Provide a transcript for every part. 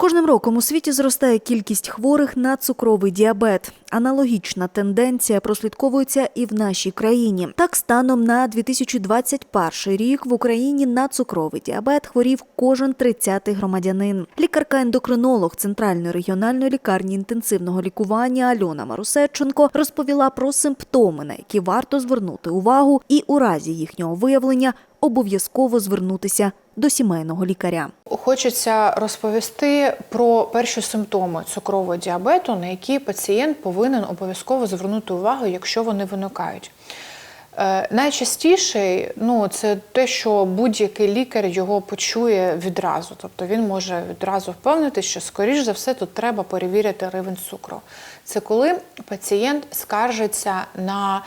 кожним роком у світі зростає кількість хворих на цукровий діабет. Аналогічна тенденція прослідковується і в нашій країні. Так, станом на 2021 рік в Україні на цукровий діабет хворів кожен 30-й громадянин. Лікарка-ендокринолог Центральної регіональної лікарні інтенсивного лікування Альона Марусеченко розповіла про симптоми, на які варто звернути увагу, і у разі їхнього виявлення обов'язково звернутися до сімейного лікаря. Хочеться розповісти про перші симптоми цукрового діабету, на які пацієнт повинен обов'язково звернути увагу, якщо вони виникають. Е, Найчастіше ну, це те, що будь-який лікар його почує відразу. Тобто він може відразу впевнити, що, скоріш за все, тут треба перевірити рівень цукру. Це коли пацієнт скаржиться на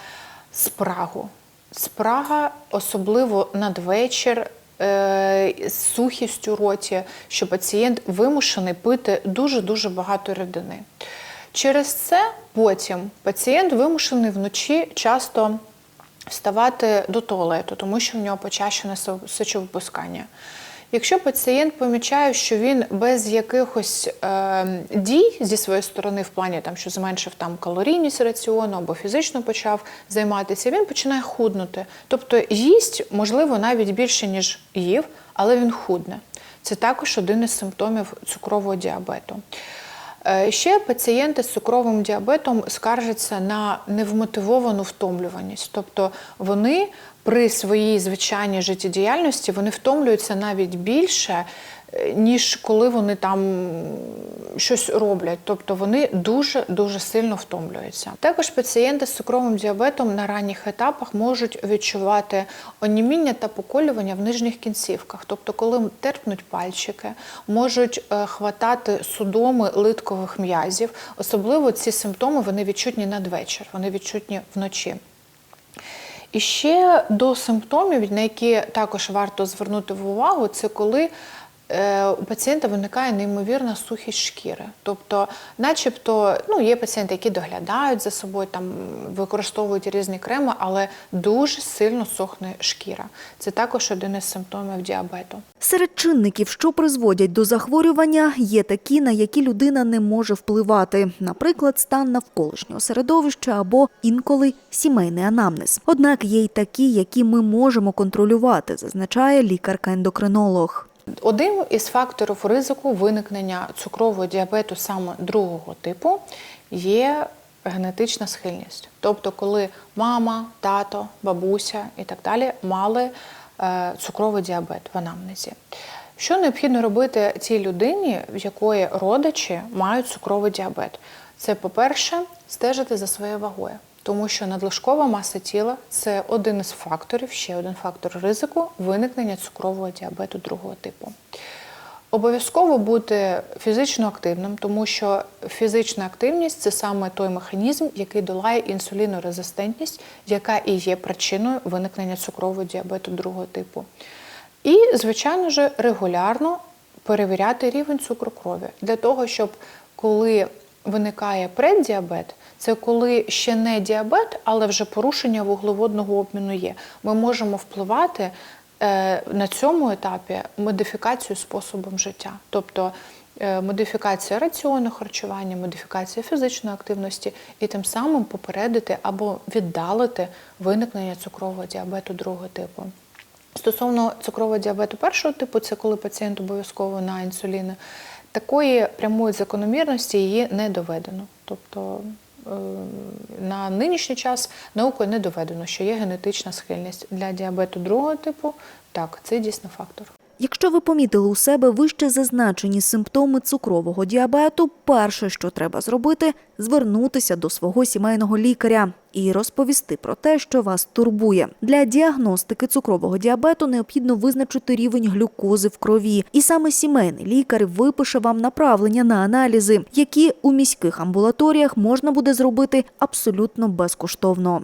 спрагу. Спрага, особливо надвечір, е, з сухістю у роті, що пацієнт вимушений пити дуже-дуже багато рідини. Через це потім пацієнт вимушений вночі часто вставати до туалету, тому що в нього почащене сечовипускання. Якщо пацієнт помічає, що він без якихось е, дій зі своєї сторони, в плані там, що зменшив там калорійність раціону або фізично почав займатися, він починає худнути. Тобто їсть, можливо, навіть більше, ніж їв, але він худне. Це також один із симптомів цукрового діабету. Е, Ще пацієнти з цукровим діабетом скаржаться на невмотивовану втомлюваність, тобто вони при своїй звичайній життєдіяльності вони втомлюються навіть більше, ніж коли вони там щось роблять. Тобто вони дуже дуже сильно втомлюються. Також пацієнти з цукровим діабетом на ранніх етапах можуть відчувати оніміння та поколювання в нижніх кінцівках. Тобто, коли терпнуть пальчики, можуть е, хватати судоми литкових м'язів. Особливо ці симптоми вони відчутні надвечір, вони відчутні вночі. І ще до симптомів, на які також варто звернути увагу, це коли у пацієнта виникає неймовірна сухість шкіри. Тобто, начебто, ну, є пацієнти, які доглядають за собою, там, використовують різні креми, але дуже сильно сохне шкіра. Це також один із симптомів діабету. Серед чинників, що призводять до захворювання, є такі, на які людина не може впливати, наприклад, стан навколишнього середовища або інколи сімейний анамнез. Однак є й такі, які ми можемо контролювати, зазначає лікарка-ендокринолог. Один із факторів ризику виникнення цукрового діабету саме другого типу є генетична схильність. Тобто, коли мама, тато, бабуся і так далі мали е, цукровий діабет в анамнезі. Що необхідно робити цій людині, в якої родичі мають цукровий діабет? Це, по-перше, стежити за своєю вагою, тому що надлишкова маса тіла це один із факторів, ще один фактор ризику виникнення цукрового діабету другого типу. Обов'язково бути фізично активним, тому що фізична активність це саме той механізм, який долає інсулінорезистентність, яка і є причиною виникнення цукрового діабету другого типу. І, звичайно ж, регулярно перевіряти рівень цукру крові для того, щоб коли виникає преддіабет, це коли ще не діабет, але вже порушення вуглеводного обміну є. Ми можемо впливати е, на цьому етапі модифікацію способом життя, тобто е, модифікація раціону харчування, модифікація фізичної активності, і тим самим попередити або віддалити виникнення цукрового діабету другого типу. Стосовно цукрового діабету першого типу, це коли пацієнт обов'язково на інсуліни, такої прямої закономірності її не доведено. Тобто е, на нинішній час наукою не доведено, що є генетична схильність для діабету другого типу. Так, це дійсно фактор. Якщо ви помітили у себе вище зазначені симптоми цукрового діабету, перше, що треба зробити, звернутися до свого сімейного лікаря і розповісти про те, що вас турбує. Для діагностики цукрового діабету необхідно визначити рівень глюкози в крові, і саме сімейний лікар випише вам направлення на аналізи, які у міських амбулаторіях можна буде зробити абсолютно безкоштовно.